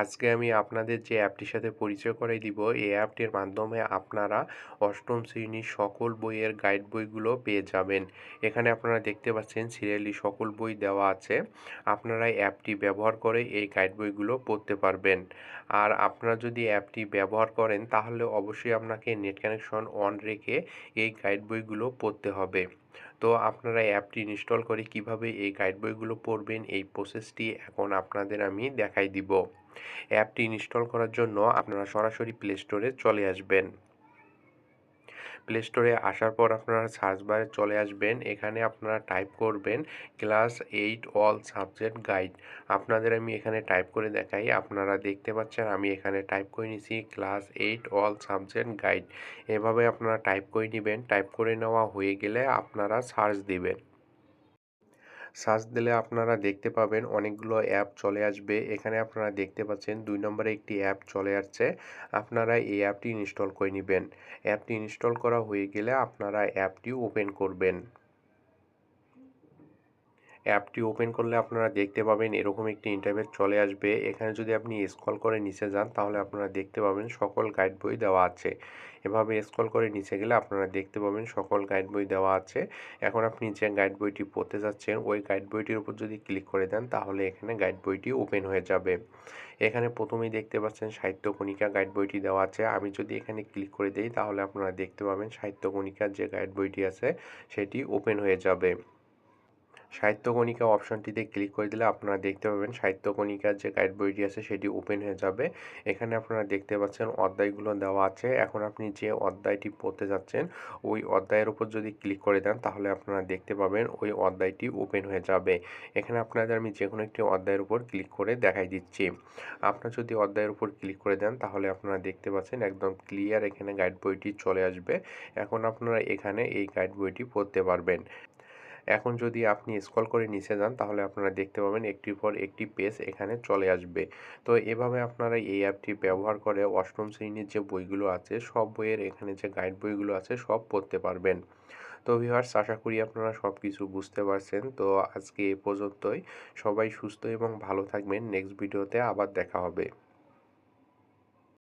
আজকে আমি আপনাদের যে অ্যাপটির সাথে পরিচয় করাই দিব, এই অ্যাপটির মাধ্যমে আপনারা অষ্টম শ্রেণির সকল বইয়ের গাইড বইগুলো পেয়ে যাবেন। এখানে আপনারা দেখতে পাচ্ছেন সিরিয়ালি সকল বই দেওয়া আছে। আপনারা অ্যাপটি ব্যবহার করে এই গাইড বইগুলো পড়তে পারবেন। আর আপনারা যদি অ্যাপটি ব্যবহার করেন, তাহলে অবশ্যই আপনাকে নেট কানেকশন অন রেখে এই গাইড বইগুলো পড়তে হবে। তো আপনারা অ্যাপটি ইনস্টল করে কীভাবে এই গাইড বইগুলো পড়বেন, এই প্রসেসটি এখন আপনাদের আমি দেখাই দিব। অ্যাপটি ইনস্টল করার জন্য আপনারা সরাসরি প্লে স্টোরে চলে আসবেন। প্লে স্টোরে আসার পর আপনারা সার্চ বারে চলে আসবেন। এখানে আপনারা টাইপ করবেন class eight all subject guide আপনাদের আমি এখানে টাইপ করে দেখাই। আপনারা দেখতে পাচ্ছেন আমি এখানে টাইপ করে নিছি class eight all subject guide এভাবে আপনারা টাইপ করে নেবেন। টাইপ করে নেওয়া হয়ে গেলে আপনারা সার্চ দিবেন। সার্চ দিলে আপনারা দেখতে পাবেন অনেকগুলো অ্যাপ চলে আসবে। এখানে আপনারা দেখতে পাচ্ছেন দুই নম্বরে একটি অ্যাপ চলে আসছে। আপনারা এই অ্যাপটি ইনস্টল করে নেবেন। অ্যাপটি ইনস্টল করা হয়ে গেলে আপনারা অ্যাপটি ওপেন করবেন। অ্যাপটি ওপেন করলে আপনারা দেখতে পাবেন এরকম একটি ইন্টারভেট চলে আসবে। এখানে যদি আপনি স্ক্রল করে নিচে যান, তাহলে আপনারা দেখতে পাবেন সকল গাইড বই দেওয়া আছে। এভাবে স্ক্রল করে নিচে গেলে আপনারা দেখতে পাবেন সকল গাইড বই দেওয়া আছে। এখন আপনি যে গাইড বইটি পড়তে যাচ্ছেন, ওই গাইড বইটির উপর যদি ক্লিক করে দেন, তাহলে এখানে গাইড বইটি ওপেন হয়ে যাবে। এখানে প্রথমেই দেখতে পাচ্ছেন সাহিত্য কণিকা গাইড বইটি দেওয়া আছে। আমি যদি এখানে ক্লিক করে দিই, তাহলে আপনারা দেখতে পাবেন সাহিত্য কণিকার যে গাইড বইটি আছে, সেটি ওপেন হয়ে যাবে। সাহিত্যকণিকা অপশনটিতে ক্লিক করে দিলে আপনারা দেখতে পাবেন সাহিত্যকণিকার যে গাইড বইটি আছে সেটি ওপেন হয়ে যাবে। এখানে আপনারা দেখতে পাচ্ছেন অধ্যায়গুলো দেওয়া আছে। এখন আপনি যে অধ্যায়টি পড়তে যাচ্ছেন, ওই অধ্যায়ের উপর যদি ক্লিক করে দেন, তাহলে আপনারা দেখতে পাবেন ওই অধ্যায়টি ওপেন হয়ে যাবে। এখানে আপনাদের আমি যে কোনো একটি অধ্যায়ের উপর ক্লিক করে দেখাই দিচ্ছি। আপনার যদি অধ্যায়ের উপর ক্লিক করে দেন, তাহলে আপনারা দেখতে পাচ্ছেন একদম ক্লিয়ার এখানে গাইড বইটি চলে আসবে। এখন আপনারা এখানে এই গাইড বইটি পড়তে পারবেন। এখন যদি আপনি স্ক্রল করে নিচে যান, তাহলে আপনারা দেখতে পাবেন একটির পর একটি পেজ এখানে চলে আসবে। তো এভাবে আপনারা এই অ্যাপটি ব্যবহার করে অষ্টম শ্রেণির যে বইগুলো আছে, সব বইয়ের এখানে যে গাইড বইগুলো আছে, সব পড়তে পারবেন। তো ভিউয়ার্স আশা করি আপনারা সব কিছু বুঝতে পারছেন। তো আজকে এ পর্যন্তই। সবাই সুস্থ এবং ভালো থাকবেন। নেক্সট ভিডিওতে আবার দেখা হবে।